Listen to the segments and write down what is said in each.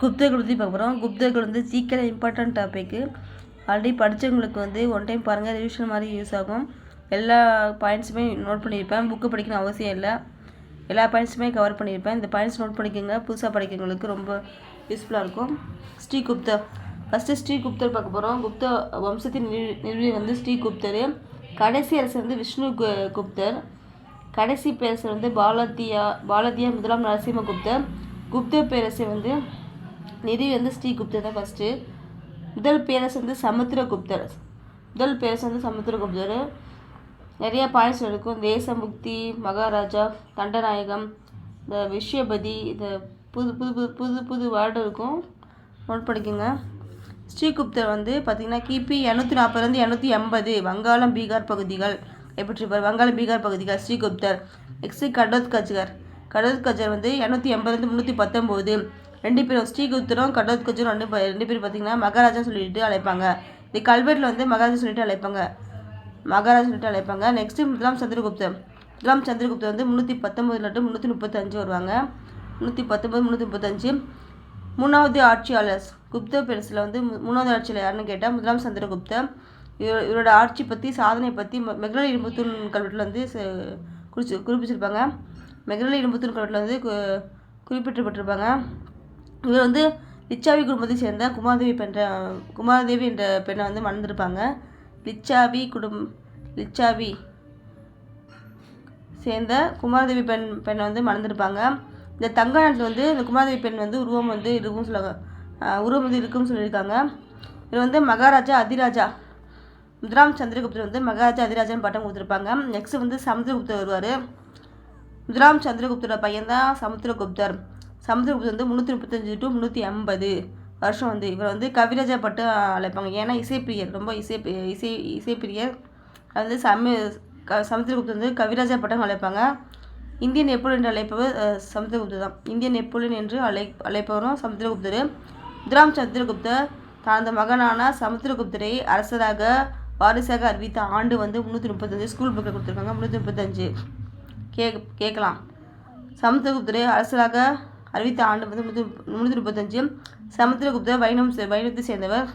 குப்தர்கள் பற்றி பார்க்க போகிறோம் குப்தர்கள் வந்து சீக்கிரம் இம்பார்ட்டன்ட் டாப்பிக்கு ஆல்ரெடி படித்தவங்களுக்கு வந்து ஒன் டைம் பாருங்கள் ரிவிஷன் மாதிரி யூஸ் ஆகும். எல்லா பாயிண்ட்ஸுமே நோட் பண்ணியிருப்பேன். புக்கு படிக்கணும் அவசியம் இல்லை. எல்லா பாயிண்ட்ஸுமே கவர் பண்ணியிருப்பேன். இந்த பாயிண்ட்ஸ் நோட் பண்ணிக்கோங்க. புதுசாக படிக்கிறவங்களுக்கு ரொம்ப யூஸ்ஃபுல்லாக இருக்கும். ஸ்ரீகுப்தர் ஃபஸ்ட்டு ஸ்ரீகுப்தர் பார்க்க போகிறோம் குப்த வம்சத்தின் நிறுவி வந்து ஸ்ரீகுப்தர் கடைசி அரசர் வந்து விஷ்ணு கு- குப்தர். கடைசி பேரரசர் வந்து பாலத்தியா பாலத்தியா முதலாம் நரசிம்மகுப்தர் குப்த பேரரசர் வந்து நிதி வந்து ஸ்ரீகுப்தர் தான் ஃபஸ்ட்டு முதல் பேரரசர் வந்து சமுத்திரகுப்தர் முதல் பேரரசர் வந்து சமுத்திரகுப்தர் நிறைய பாயிண்ட்ஸ் இருக்கும். தேசமுக்தி மகாராஜா தண்டநாயகம் இந்த விஸ்வபதி இந்த புது புது புது புது புது வேர்டு இருக்கும். நோட் பண்ணிக்கோங்க. ஸ்ரீகுப்தர் வந்து பார்த்திங்கன்னா கிபி இரநூத்தி நாற்பதுலேருந்து இரநூத்தி எண்பது வங்காளம் பீகார் பகுதிகள். கைப்பற்றிருப்பார். வங்காளம் பீகார் பகுதிகள் ஸ்ரீகுப்தர் நெக்ஸ்ட்டு கடோத்கஜர் கடோத்கஜர் வந்து இரநூத்தி எண்பதுலேருந்து முந்நூற்றி பத்தொம்போது ரெண்டு பேரும் ஸ்ரீகுப்தரும் கடோத்கஜரும் ரெண்டு பேர் ரெண்டு பேரும் பார்த்திங்கன்னா மகாராஜா சொல்லிட்டு அழைப்பாங்க. இது கல்வெட்டில் வந்து மகாராஜா சொல்லிட்டு அழைப்பாங்க. மகாராஜா சொல்லிட்டு அழைப்பாங்க. நெக்ஸ்ட்டு முதலாம் சந்திரகுப்தர் முதலாம் சந்திரகுப்தர் வந்து முந்நூற்றி பத்தொம்பதுல முந்நூற்றி முப்பத்தஞ்சு வருவாங்க. முந்நூற்றி பத்தொம்பது முந்நூற்றி முப்பத்தஞ்சு. மூணாவது ஆட்சியாளர் குப்த பெருசில் வந்து மூணாவது ஆட்சியில் யாருன்னு கேட்டால் முதலாம் சந்திரகுப்தர் இவர் இவரோட ஆட்சி பற்றி சாதனை பற்றி மெக்ரல் இரும்புத்தூன் கல்வெட்டில் வந்து குறிச்சு குறிப்பிச்சிருப்பாங்க. மெக்ரல் இரும்புத்தூன் கல்வெட்டில் வந்து கு- குறிப்பிட்டிருப்பட்டிருப்பாங்க இவர் வந்து லிச்சாவி குடும்பத்தை சேர்ந்த குமாரதேவி பென்ற குமாரதேவி என்ற பெண்ணை வந்து மணந்திருப்பாங்க. லிச்சாவி குடும் லிச்சாவி சேர்ந்த குமாரதேவி பெண் பெண்ணை வந்து மணந்திருப்பாங்க. இந்த தங்க நாட்டில் வந்து இந்த குமாரதேவி பெண் வந்து உருவம் வந்து இருக்கும்னு சொல்லுவாங்க. உருவம் வந்து இருக்கும்னு சொல்லியிருக்காங்க. இவர் வந்து மகாராஜா அதிராஜா முதலாம் சந்திரகுப்தர் வந்து மகாராஜா அதிராஜான்னு பட்டம் கொடுத்துருப்பாங்க. நெக்ஸ்ட் வந்து சமுத்திரகுப்தர் வருவார். முதலாம் சந்திரகுப்தரோட பையன் தான் சமுத்திரகுப்தர். சமுத்திரகுப்தர் வந்து முந்நூற்றி முப்பத்தஞ்சு டு முந்நூற்றி ஐம்பது வருஷம் வந்து. இவர் வந்து கவிராஜா பட்டு அழைப்பாங்க. ஏன்னா இசைப்பிரியர் ரொம்ப இசை இசை இசைப்பிரியர். அது வந்து சம க சமுத்திரகுப்தர் வந்து கவிராஜா பட்டம் அழைப்பாங்க. இந்தியன் நெப்போலியன் என்று அழைப்பவர் சமுத்திரகுப்தர் தான். இந்தியன் நெப்போலியன் என்று அழை அழைப்பவரும் சமுத்திரகுப்தர் முதலாம் சந்திரகுப்தர் தனது மகனான சமுத்திரகுப்தரை அரசராக வாரிசாக அறிவித்த ஆண்டு வந்து முந்நூற்றி முப்பத்தஞ்சு ஸ்கூல் புக்கில் கொடுத்துருக்காங்க. முந்நூற்றி முப்பத்தஞ்சு. கே கேட்கலாம். சமுத்திரகுப்தரை அரசராக அறிவித்த ஆண்டு வந்து முந்நூற்றி முந்நூற்றி முப்பத்தஞ்சு சமுத்திரகுப்தர் வைணம் சே- வைணத்தை சேர்ந்தவர்.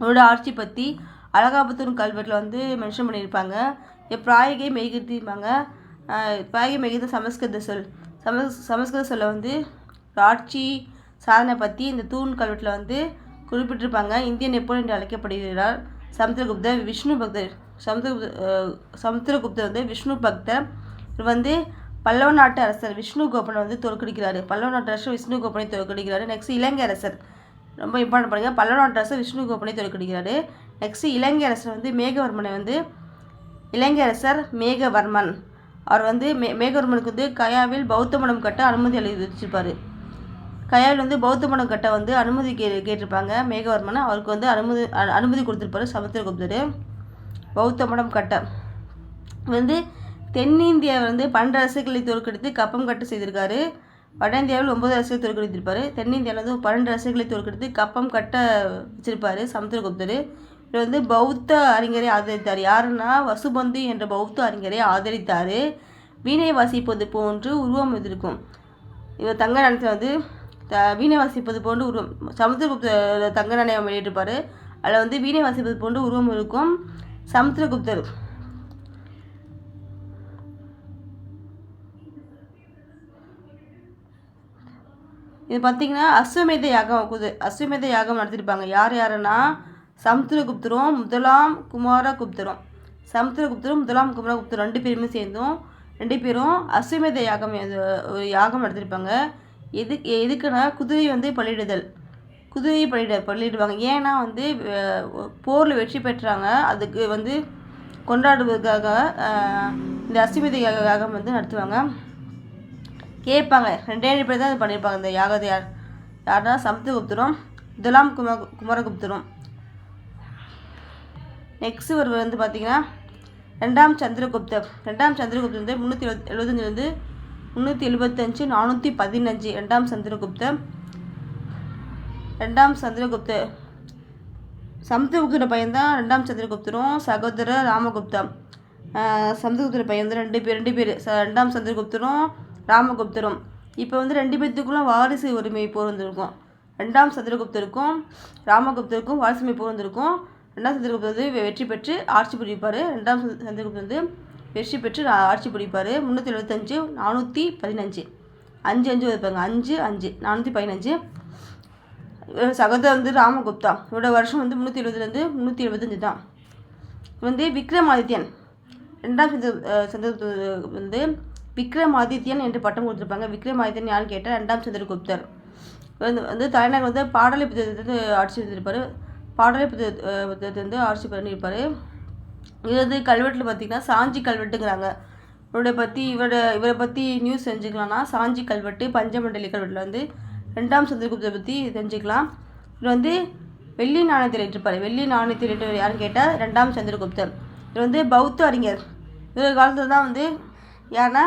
அவரோட ஆட்சி பற்றி அலகாபுத்தூர் கல்வெட்டில் வந்து மென்ஷன் பண்ணியிருப்பாங்க. பிராயகை மெய்கிருத்திருப்பாங்க பிராயகை மெய்கிருத்த சமஸ்கிருத சொல். சமஸ் சமஸ்கிருத சொல்ல வந்து ஆட்சி சாதனை பற்றி இந்த தூண் கல்வெட்டில் வந்து குறிப்பிட்டிருப்பாங்க. இந்திய எப்போ என்று அழைக்கப்படுகிறார் சமுத்திரகுப்தர் விஷ்ணு பக்தர். சமுத்திரகுப்த சமுத்திரகுப்தர் வந்து விஷ்ணு பக்தர். இவர் வந்து பல்லவ நாட்டு அரசர் விஷ்ணு கோபனை வந்து தோற்கடிக்கிறாரு. பல்லவ நாட்டு அரசர் விஷ்ணு கோபனை தோற்கடிக்கிறாரு. நெக்ஸ்ட் இலங்கை அரசர். ரொம்ப இம்பார்ட்டன் பண்ணுங்க பல்லவ நாட்டு அரசர் விஷ்ணு கோபனை தோற்கடிக்கிறாரு. நெக்ஸ்ட் இலங்கை அரசர் வந்து மேகவர்மனை வந்து இலங்கை அரசர் மேகவர்மன். அவர் வந்து மே மேகவர்மனுக்கு வந்து கயாவில் பௌத்த மடம் கட்ட அனுமதி அளிச்சிருப்பார் கயாவில் வந்து பௌத்த மடம் கட்ட வந்து அனுமதி கே கேட்டிருப்பாங்க. மேகவர்மன் அவருக்கு வந்து அனுமதி அனுமதி கொடுத்துருப்பாரு. சமுத்திரகுப்தர். பௌத்த மடம் கட்ட. வந்து தென்னிந்தியாவை வந்து பன்னெண்டு அரசுகளை தோற்கடித்து கப்பம் கட்ட செய்திருக்காரு. வட இந்தியாவில் ஒன்பது அரசுகளை தோற்கடித்திருப்பாரு. தென்னிந்தியாவில் வந்து பன்னெண்டு அரசுகளை தோற்கடித்து கப்பம் கட்ட வச்சிருப்பாரு சமுத்திரகுப்தர். இவர் வந்து பௌத்த அறிஞரை ஆதரித்தார். யாருன்னா வசுபந்து என்ற பௌத்த அறிஞரை ஆதரித்தார். வீணை வாசிப்பது போன்று உருவம் இருக்கும் இவர் தங்க நாணயத்தில் வந்து த வீணை வாசிப்பது போன்று உருவம் சமுத்திரகுப்தர் தங்க நாணயம் வெளியிட்டிருப்பார். அதில் வந்து வீணை வாசிப்பது போன்று உருவம் இருக்கும் சமுத்திரகுப்தர். இது பார்த்தீங்கன்னா அஸ்வமேத யாகம் குது அஸ்வமேத யாகம் நடத்திருப்பாங்க. யார் யாருன்னா? சமுத்திரகுப்தரும் முதலாம் குமாரகுப்தரும். சமுத்திரகுப்தரும் முதலாம் குமாரகுப்தரும் ரெண்டு பேருமே சேர்ந்தும் ரெண்டு பேரும் அஸ்வமேத யாகம் யாகம் நடத்திருப்பாங்க. எது எதுக்குன்னா குதிரை வந்து பலியிடுதல். குதிரையை பலியிட பலியிடுவாங்க. ஏன்னா வந்து போரில் வெற்றி பெற்றாங்க. அதுக்கு வந்து கொண்டாடுவதற்காக இந்த அஸ்வமேத யாகம் வந்து நடத்துவாங்க. கேட்பாங்க. ரெண்டே ரெண்டு பேர் தான் இது பண்ணியிருப்பாங்க. இந்த யாகத்தை யார் யாருன்னா சமுத்திரகுப்தரும் துலாம் குமார குமரகுப்தரும். நெக்ஸ்ட் ஒரு வந்து பார்த்தீங்கன்னா ரெண்டாம் சந்திரகுப்தர். ரெண்டாம் சந்திரகுப்தர் வந்து முந்நூற்றி எழுபத் எழுபத்தஞ்சிலேருந்து முந்நூற்றி எழுபத்தஞ்சு நானூற்றி பதினஞ்சு. ரெண்டாம் சந்திரகுப்தர். ரெண்டாம் சந்திரகுப்தர். சமுத்திரகுப்தரோட பையன் தான் ரெண்டாம் சந்திரகுப்தரும் சகோதரர் ராமகுப்தா ஆஹ் சமுத்திரகுப்தரோட பையன் வந்து ரெண்டு பேர் ரெண்டு பேர். ச ரெண்டாம் சந்திரகுப்தரும் ராமகுப்தரும். இப்போ வந்து ரெண்டு பேர்த்துக்குள்ள வாரிசு உரிமை போர் வந்திருக்கும் ரெண்டாம் சந்திரகுப்தருக்கும் ராமகுப்தருக்கும் வாரிசுமை போர் வந்திருக்கும் ரெண்டாம் சந்திரகுப்தர் வந்து வெற்றி பெற்று ஆட்சி புரிப்பார். ரெண்டாம் சந்திரகுப்தர் வந்து வெற்றி பெற்று ஆட்சி புரிப்பார். முந்நூற்றி எழுபத்தஞ்சு நானூற்றி பதினஞ்சு. அஞ்சு அஞ்சு வைப்பாங்க அஞ்சு அஞ்சு நானூற்றி பதினஞ்சு. இவர் சகோதரர் வந்து ராமகுப்தா. இவரோட வருஷம் வந்து முந்நூற்றி எழுபதுலேருந்து முந்நூற்றி எழுபத்தஞ்சு தான். வந்து விக்ரமாதித்யன். ரெண்டாம் சந்திர அஹ் சந்திரகுப்தர் வந்து விக்ரமாதித்யன் என்று பட்டம் கொடுத்துருப்பாங்க. விக்ரமாதித்யன் யாருன்னு கேட்டால் ரெண்டாம் சந்திரகுப்தர். வந்து வந்து தலைநகர் வந்து பாடலிபுத்திரத்தை வந்து ஆட்சி செஞ்சிருப்பார். பாடலிபுத்திரத்தை வந்து ஆட்சி பண்ணியிருப்பார். இது வந்து கல்வெட்டில் பார்த்தீங்கன்னா சாஞ்சி கல்வெட்டுங்கிறாங்க. இவருடைய பற்றி இவரோட இவரை பற்றி நியூஸ் தெரிஞ்சுக்கலாம்னா சாஞ்சி கல்வெட்டு பஞ்சமண்டலி கல்வெட்டில் வந்து ரெண்டாம் சந்திரகுப்தரை பற்றி தெரிஞ்சுக்கலாம். இவர் வந்து வெள்ளி நாணயத்தில் ஏற்றிருப்பார். வெள்ளி நாணயத்தில் ஏற்றவர் யாருன்னு கேட்டால் ரெண்டாம் சந்திரகுப்தர். இவர் வந்து பௌத்த அறிஞர். இவர் காலத்தில் தான் வந்து யாருன்னா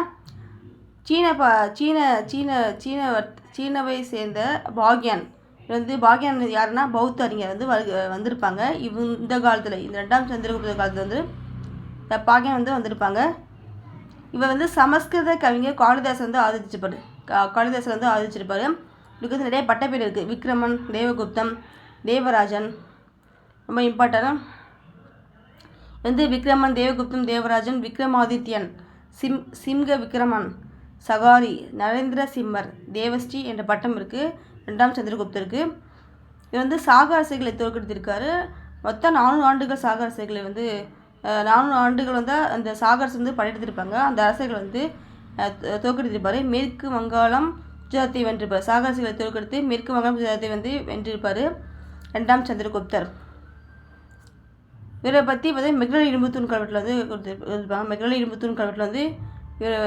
சீன ப சீன சீன சீன சீனவை சேர்ந்த பாக்யான். வந்து பாக்யான் யாருன்னா பௌத்த அறிஞர் வந்து வந்திருப்பாங்க. இவ் இந்த காலத்தில் இந்த ரெண்டாம் சந்திரகுப்த காலத்தில் வந்து பாக்யான் வந்து வந்திருப்பாங்க. இவர் வந்து சமஸ்கிருத கவிஞர் காளிதாசன் வந்து ஆதரிச்சிருப்பாரு. கா- காளிதாசன் வந்து ஆதரிச்சிருப்பாரு. இவருக்கு வந்து நிறைய பட்டப்பேர் இருக்குது விக்ரமன் தேவகுப்தம் தேவராஜன். ரொம்ப இம்பார்ட்டன்ட் வந்து விக்ரமன் தேவகுப்தன் தேவராஜன் விக்ரமாதித்யன் சிம் சிம்க விக்ரமன். சகாரி நரேந்திர சிம்மர் தேவஸ்ரீ என்ற பட்டம் இருக்குது ரெண்டாம் சந்திரகுப்தருக்கு இவர் வந்து சாக அரசுகளை தோற்கடித்திருக்காரு. மொத்தம் நானூறு ஆண்டுகள் சாக அரசைகளை வந்து நானூறு ஆண்டுகள் வந்து அந்த சாக வந்து படையெடுத்திருப்பாங்க. அந்த அரசுகள் வந்து தோற்கடித்திருப்பார். மேற்கு வங்காளம் குஜராத்தை வென்றிருப்பார். சாக அரசுகளை தோற்கடித்து மேற்கு வங்காளம் குஜராத்தை வந்து வென்றிருப்பார். ரெண்டாம் சந்திரகுப்தர். இவரை பற்றி பார்த்தீங்கன்னா மெக்ரல் இரும்புத்தூண் கல்வெட்டில் வந்து கொடுத்து கொடுத்துருப்பாங்க. மெக்ரல் இரும்புத்தூண் கல்வெட்டில் வந்து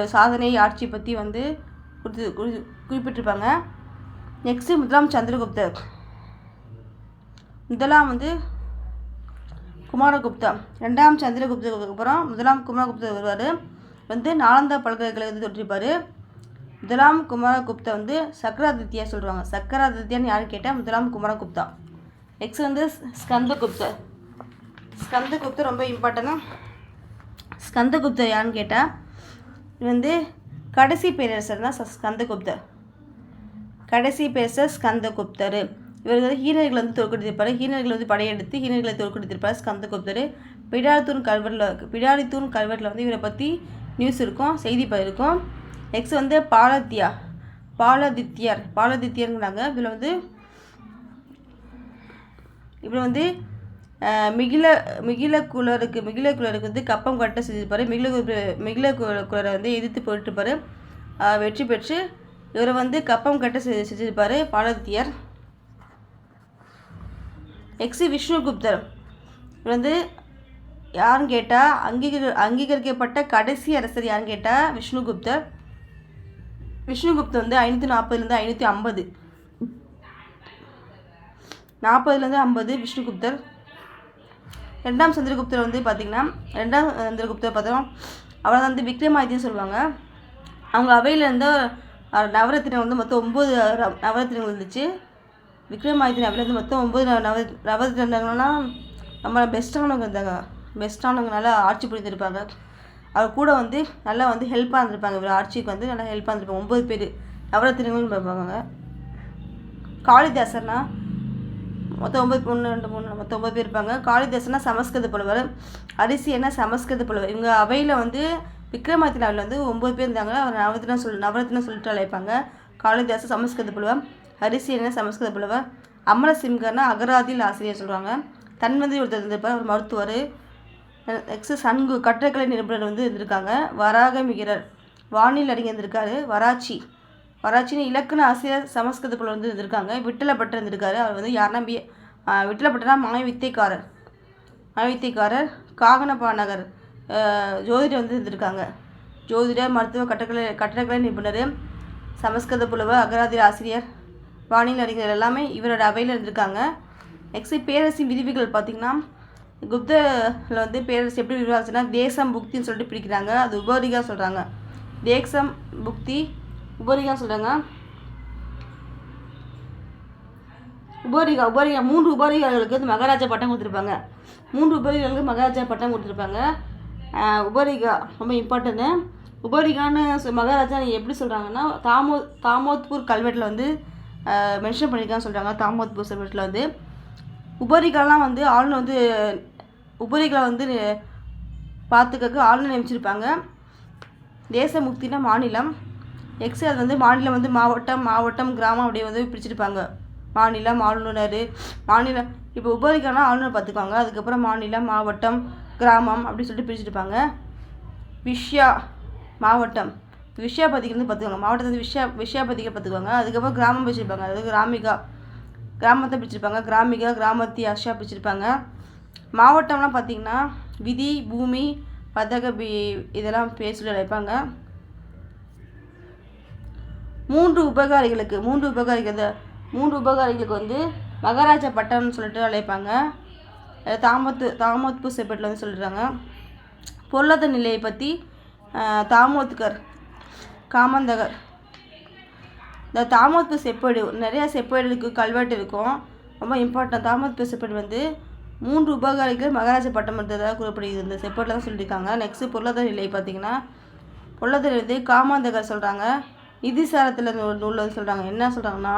சாதனை ஆட்சி பற்றி வந்து குறித்து குறி- குறிப்பிட்டிருப்பாங்க. நெக்ஸ்ட்டு முதலாம் சந்திரகுப்தர். முதலாம் வந்து குமாரகுப்தா. ரெண்டாம் சந்திரகுப்தருக்கு அப்புறம் முதலாம் குமாரகுப்தர் வருவார். வந்து நாலந்தா பல்கலைக்கழகத்தை தொற்றிருப்பார் முதலாம் குமாரகுப்தா வந்து சக்கராதித்யா சொல்கிறாங்க சக்கராதித்யான்னு யாருன்னு கேட்டால் முதலாம் குமாரகுப்தா. நெக்ஸ்ட் வந்து ஸ்கந்தகுப்தர். ஸ்கந்தகுப்தர் ரொம்ப இம்பார்ட்டனா ஸ்கந்தகுப்தர் யாருன்னு கேட்டால் வந்து கடைசி பேரரசர் தான் ஸ்கந்தகுப்தர். கடைசி பேரரசர் ஸ்கந்தகுப்தர். இவர் வந்து ஹீனர்கள் வந்து தோற்கடித்திருப்பார். ஹீனர்கள் வந்து படையெடுத்து ஹீனர்களை தோற்கடித்திருப்பார் ஸ்கந்தகுப்தர். பிடாரித்தூன் கல்வெட்டில் பிடாரித்தூன் கல்வெட்டில் வந்து இவரை பற்றி நியூஸ் இருக்கும் செய்தி இருக்கும். நெக்ஸ்ட் வந்து பாலத்தியா. பாலதித்யர். பாலதித்யருங்கிறாங்க. இதில் வந்து இவர் வந்து மிகில மிகில குலருக்கு மிகில குலருக்கு வந்து கப்பம் கட்ட செஞ்சிருப்பார். மிகில மிகில குல- வந்து எதிர்த்து போயிட்டுருப்பார் வெற்றி பெற்று இவரை வந்து கப்பம் கட்ட செ- செஞ்சிருப்பார் பாலத்தியர் எக்ஸி விஷ்ணுகுப்தர் இவர் வந்து யாருன்னு கேட்டால் அங்கீகரி அங்கீகரிக்கப்பட்ட கடைசி அரசர் யாருன்னு கேட்டால் விஷ்ணுகுப்தர். விஷ்ணுகுப்தர் வந்து ஐநூற்றி நாற்பதுலேருந்து ஐநூற்றி ஐம்பது. நாற்பதுலேருந்து ஐம்பது விஷ்ணுகுப்தர். ரெண்டாம் சந்திரகுப்தர் வந்து பார்த்திங்கன்னா ரெண்டாம் சந்திரகுப்தர் பார்த்தோம். அவரை வந்து விக்ரமாதித்யன்னு சொல்லுவாங்க. அவங்க அவையில் இருந்த நவரத்தினம் வந்து மொத்தம் ஒம்பது நவரத்தினங்கள் இருந்துச்சு. விக்ரமாதித்யன் அவையில் வந்து மொத்தம் ஒம்பது நவ நவரத்தினங்கள்னா நம்ம பெஸ்ட்டானவங்க இருந்தாங்க. பெஸ்ட்டானவங்க நல்லா ஆட்சி புரிந்திருப்பாங்க. அவர் கூட வந்து நல்லா வந்து ஹெல்ப்பாக இருந்திருப்பாங்க. இவர் ஆட்சிக்கு வந்து நல்லா ஹெல்ப்பாக இருந்திருப்பாங்க. ஒம்பது பேர் நவரத்தினங்கள்னு பார்ப்பாங்க காளிதாசர்னா மொத்தம் ஒம்பது ஒன்று ரெண்டு மூணு மொத்தம் ஒம்பது பேர் இருப்பாங்க. காளிதாசனா சமஸ்கிருத புலவர் அரிசியனா சமஸ்கிருத புலவர். இவங்க அவையில் வந்து விக்ரமாதித்யன் அவையில் வந்து ஒம்பது பேர் இருந்தாங்க. அவர் நவரத்தினம் சொல் நவரத்தினம் சொல்லிட்டு அழைப்பாங்க. காளிதாச சமஸ்கிருத புலவர் ஹரிசியன சமஸ்கிருத புலவர். அமரசிம்கர்னா அகராதியில் ஆசிரியர் சொல்கிறாங்க தன்வந்தி ஒருத்தர் இருந்திருப்பார். ஒரு மருத்துவர். நெக்ஸ்ட் சன்கு கட்டடக்கலை நிபுணர் வந்து இருந்திருக்காங்க. வராக மிகிரர் வானில் அறிஞர் இருந்திருக்காரு வராச்சி. வராச்சின்னு இலக்கண ஆசிரியர் சமஸ்கிருத புலவர் வந்து இருந்திருக்காங்க. விட்டலப்பட்டு இருந்திருக்காரு. அவர் வந்து யாருன்னா பி விட்டலப்பட்டனா மாயவித்தைக்காரர். மாயவித்தைக்காரர் மாய நகர். ஜோதிடர் வந்து இருந்திருக்காங்க. ஜோதிடர் மருத்துவ கட்டக்கலை கட்டடக்கலை நிபுணர் சமஸ்கிருத புலவர் அகராதி ஆசிரியர் வானிலை அறிஞர் எல்லாமே இவரோட அவையில் இருந்திருக்காங்க. நெக்ஸ்ட் பேரரசின் விதிவுகள் பார்த்திங்கன்னா குப்தில் வந்து பேரரசு எப்படி விரிவாச்சுன்னா தேசம் புக்தின்னு சொல்லிட்டு பிரிக்கிறாங்க. அது உபரிகா சொல்கிறாங்க தேசம் புக்தி உபரிகா சொல்கிறாங்க உபரிகா உபரிகா மூன்று உபரிகார்களுக்கு வந்து மகாராஜா பட்டம் கொடுத்துருப்பாங்க. மூன்று உபரிகார்களுக்கு மகாராஜா பட்டம் கொடுத்துருப்பாங்க. உபரிகா ரொம்ப இம்பார்ட்டன்ட்டு உபரிகான்னு மகாராஜா எப்படி சொல்கிறாங்கன்னா தாமோ தாமோத்பூர் கல்வெட்டில் வந்து மென்ஷன் பண்ணியிருக்கான்னு சொல்கிறாங்க தாமோத்பூர் கல்வெட்டில் வந்து. உபரிகாலாம் வந்து ஆளுநர் வந்து உபரிகளை வந்து பார்த்துக்கறக்கு ஆளுநர் நியமிச்சிருப்பாங்க. தேச முக்தினா மாநிலம். எக்ஸ் அது வந்து மாநிலம் வந்து மாவட்டம் மாவட்டம் கிராமம் அப்படியே வந்து பிரிச்சிருப்பாங்க. மாநிலம் ஆளுநர் மாநிலம் இப்போ உபரிக்கான ஆளுநர் பார்த்துக்குவாங்க அதுக்கப்புறம் மாநிலம் மாவட்டம் கிராமம் அப்படின்னு சொல்லிட்டு பிரிச்சிருப்பாங்க. விஷ்யா மாவட்டம். விஷயாபதிக்கு வந்து பார்த்துக்குவாங்க மாவட்டத்தை வந்து விஷயா பதிக்க பார்த்துக்குவாங்க அதுக்கப்புறம் கிராமம் பிரிச்சிருப்பாங்க. அதாவது கிராமிகா கிராமத்தை பிரிச்சிருப்பாங்க. கிராமிகா கிராமத்தி அஷா பிரிச்சிருப்பாங்க. மாவட்டம்லாம் பார்த்திங்கன்னா விதி பூமி பதக பி இதெல்லாம் பேர் சொல்லி அழைப்பாங்க மூன்று உபகாரிகளுக்கு மூன்று உபகாரிகள் இந்த மூன்று உபகாரிகளுக்கு வந்து மகாராஜா பட்டம்னு சொல்லிட்டு அழைப்பாங்க. தாமத்து தாமத்பு செப்பேட்டில் வந்து சொல்லிடுறாங்க பொருளாதார நிலையை பற்றி தாமோத்கர் காமந்தகர். இந்த தாமத்பு செப்பேடு நிறையா செப்பேடு இருக்குது கல்வெட்டு இருக்கும். ரொம்ப இம்பார்ட்டன்ட் தாமோத்பு செப்பேடு வந்து மூன்று உபகாரிகள் மகாராஜ பட்டம் இருந்ததாக குறிப்பிடுகிறது. இந்த செப்பேட்டில் தான் சொல்லியிருக்காங்க. நெக்ஸ்ட்டு பொருளாதார நிலை பார்த்தீங்கன்னா பொருளாதார நிலை காமாந்தகர் சொல்கிறாங்க இதிசாரத்தில் நூல் நூலில் வந்து சொல்கிறாங்க என்ன சொல்கிறாங்கன்னா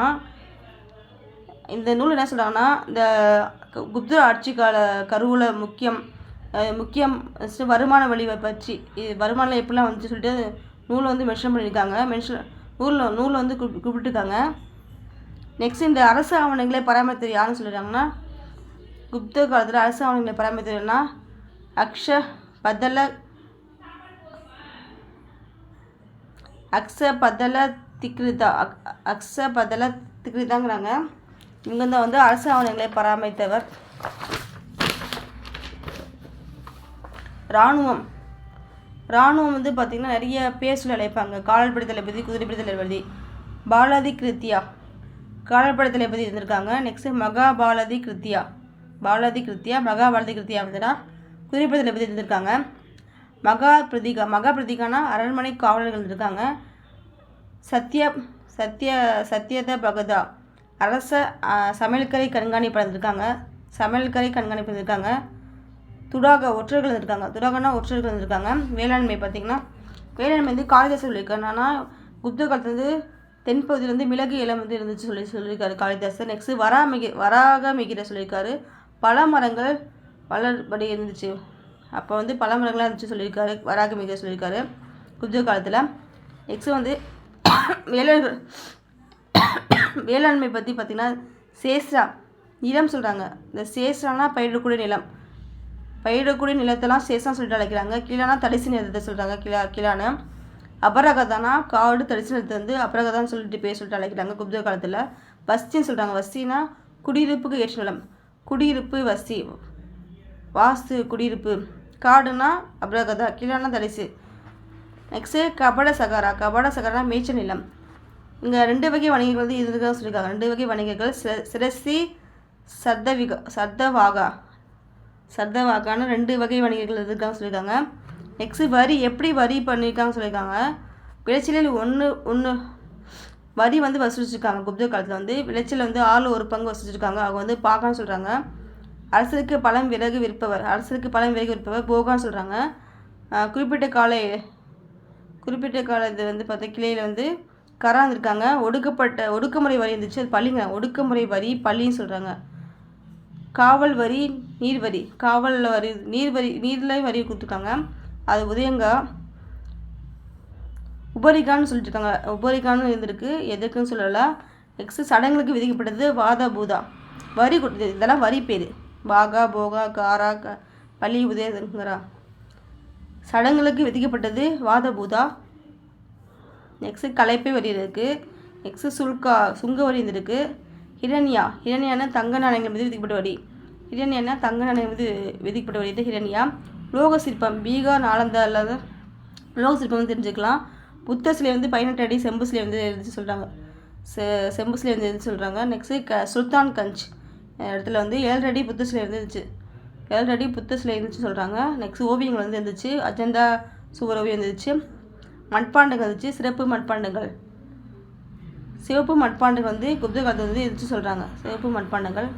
இந்த நூல் என்ன சொல்கிறாங்கன்னா இந்த கு- குப்தர் ஆட்சி கால கருவூல முக்கியம் முக்கியம் வருமான வழிவை பற்றி இது வருமானம் எப்படிலாம் வந்துச்சு சொல்லிட்டு நூலை வந்து மென்ஷன் பண்ணியிருக்காங்க. மென்ஷன் நூலில் நூலை வந்து குறி குறிப்பிட்டிருக்காங்க. நெக்ஸ்ட் இந்த அரசு ஆவணங்களை பராமரித்தது யாருன்னு சொல்லிடுறாங்கன்னா குப்த காலத்தில் அரசு ஆவணங்களை பராமரித்ததுன்னா அக்ஷ பதல அக்ஸ பதல திக்ரிதா அக் அக்ஸ பதல திக்ரிதாங்கிறாங்க இவங்க தான் வந்து அரசு ஆவணங்களை பராமரித்தவர். இராணுவம். இராணுவம் வந்து பார்த்திங்கன்னா நிறைய பேசல அழைப்பாங்க. காவல்படை தளபதி குதிரைப்படை தளபதி பாலாதி கிருத்தியா காவல்படை தளபதி இருந்திருக்காங்க நெக்ஸ்ட்டு மகாபாலதி கிருத்தியா பாலாதி கிருத்தியா மகாபாலதி கிருத்தியா வந்துன்னா குதிரைப்படை தளபதி இருந்திருக்காங்க. மகா பிரதிகா மகா பிரதிகானா அரண்மனை காவலர்கள் இருக்காங்க. சத்ய சத்ய சத்யத பகதா. அரச சமையல்கரை கண்காணிப்பாளர் இருக்காங்க. சமையல்கரை கண்காணிப்பாளர் இருக்காங்க. துடாக ஒற்றர்கள் இருக்காங்க. துடாகனா ஒற்றர்கள் இருக்காங்க. வேளாண்மை பார்த்திங்கன்னா வேளாண்மை வந்து காளிதாசன் சொல்லியிருக்காரு. ஆனால் குப்த காலத்துலேருந்து தென்பகுதியிலேருந்து வந்து மிளகு இலம் வந்து இருந்துச்சு சொல்லி சொல்லியிருக்காரு காளிதாசன் நெக்ஸ்ட்டு வராமிகி வராக மிகிர சொல்லியிருக்காரு. பல மரங்கள் வளர்படி இருந்துச்சு. அப்போ வந்து பல மரங்களாக இருந்துச்சு சொல்லியிருக்காரு வராக மிக சொல்லியிருக்காரு. குஜ காலத்தில். நெக்ஸ்ட்டு வந்து வேளாண் வேளாண்மை பற்றி பார்த்திங்கன்னா சேஸ்ரா நிலம் சொல்கிறாங்க இந்த சேஸ்ரானா பயிரிடக்கூடிய நிலம். பயிரிடக்கூடிய நிலத்தெல்லாம் சேசம் சொல்லிட்டு அழைக்கிறாங்க. கீழானா தடிசு நிலத்தை சொல்கிறாங்க கீழா கீழான. அபரகதானா காடு தடிசு நிலத்தை வந்து அபரகதான்னு சொல்லிட்டு பேர் சொல்லிட்டு அழைக்கிறாங்க குப்த காலத்தில். வஸ்தின்னு சொல்கிறாங்க வஸ்தினா குடியிருப்புக்கு ஏற்ற நிலம். குடியிருப்பு வஸ்தி. வாஸ்து குடியிருப்பு. காடுனா அபரகதா கீழான தடிசு நெக்ஸ்ட்டு கபட சகாரா. கபட சகாரா மேய்ச்சல் நிலம். இங்கே ரெண்டு வகை வணிகர்கள் வந்து இதுக்காக சொல்லியிருக்காங்க. ரெண்டு வகை வணிகர்கள் சிரசி சர்தவிகா சர்தவாகா. சர்தவாகான்னு ரெண்டு வகை வணிகர்கள் இருக்காங்க சொல்லியிருக்காங்க. நெக்ஸ்ட்டு வரி எப்படி வரி பண்ணியிருக்காங்க சொல்லியிருக்காங்க. விளைச்சலில் ஒன்று ஒன்று வரி வந்து வசூலிச்சிருக்காங்க. குப்த காலத்தில் வந்து விளைச்சல் வந்து ஆள் ஒரு பங்கு வசூலிச்சிருக்காங்க. அவங்க வந்து பார்க்கணும்னு சொல்கிறாங்க அரசருக்கு பழம் விறகு விற்பவர். அரசருக்கு பழம் விறகு விற்பவர். போகான்னு சொல்கிறாங்க குறிப்பிட்ட கால குறிப்பிட்ட கால இது வந்து பார்த்தா கிளையில் வந்து கரா ஒடுக்கப்பட்ட ஒடுக்குமுறை வரி இருந்துச்சு. அது பள்ளிங்க. ஒடுக்குமுறை வரி பள்ளின்னு சொல்கிறாங்க காவல் வரி நீர் வரி. காவல் வரி நீர் வரி நீரில் வரி கொடுத்துருக்காங்க. அது உதயங்கா உபரிகான்னு சொல்லிட்டு இருக்காங்க உபரிகான்னு இருந்திருக்கு. எதுக்குன்னு சொல்லலை. நெக்ஸ்ட்டு சடங்குகளுக்கு விதிக்கப்பட்டது வாதா பூதா வரி கொடுத்து இதெல்லாம் வரி பேர். பாகா போகா காரா க பள்ளி உதயங்கிறா சடங்களுக்கு விதிக்கப்பட்டது வாதபூதா. நெக்ஸ்ட்டு கலைப்பை வரி இருக்குது நெக்ஸ்ட்டு சுல்கா சுங்க வரி இருந்திருக்கு ஹிரண்யா ஹிரண்யானா தங்க நாணயங்கள் மீது விதிக்கப்பட்ட வரி ஹிரண்யானா தங்க நாணயம் மீது விதிக்கப்பட்ட வரி இது ஹிரண்யா. லோக சிற்பம் பீகார் நாலந்தா இல்லாத லோக சிற்பம் வந்து தெரிஞ்சுக்கலாம். புத்த சிலை வந்து பதினெட்டு அடி செம்பு சிலை வந்து எழுதி சொல்கிறாங்க செ செம்பு சிலை வந்து எழுதி சொல்கிறாங்க நெக்ஸ்ட்டு க சுல்தான் கஞ்ச். இடத்துல வந்து ஏழரடி புத்த சிலை இருந்துச்சு. ஏழரடி புத்த சிலை இருந்துச்சு சொல்கிறாங்க நெக்ஸ்ட் ஓவியங்கள் வந்து இருந்துச்சு. அஜந்தா சுவர் ஓவியம் இருந்துச்சு. மட்பாண்டங்கள் இருந்துச்சு. சிறப்பு மட்பாண்டங்கள் சிவப்பு மட்பாண்டங்கள் வந்து குப்த காலத்தில் வந்து இருந்துச்சு சொல்கிறாங்க சிவப்பு மட்பாண்டங்கள்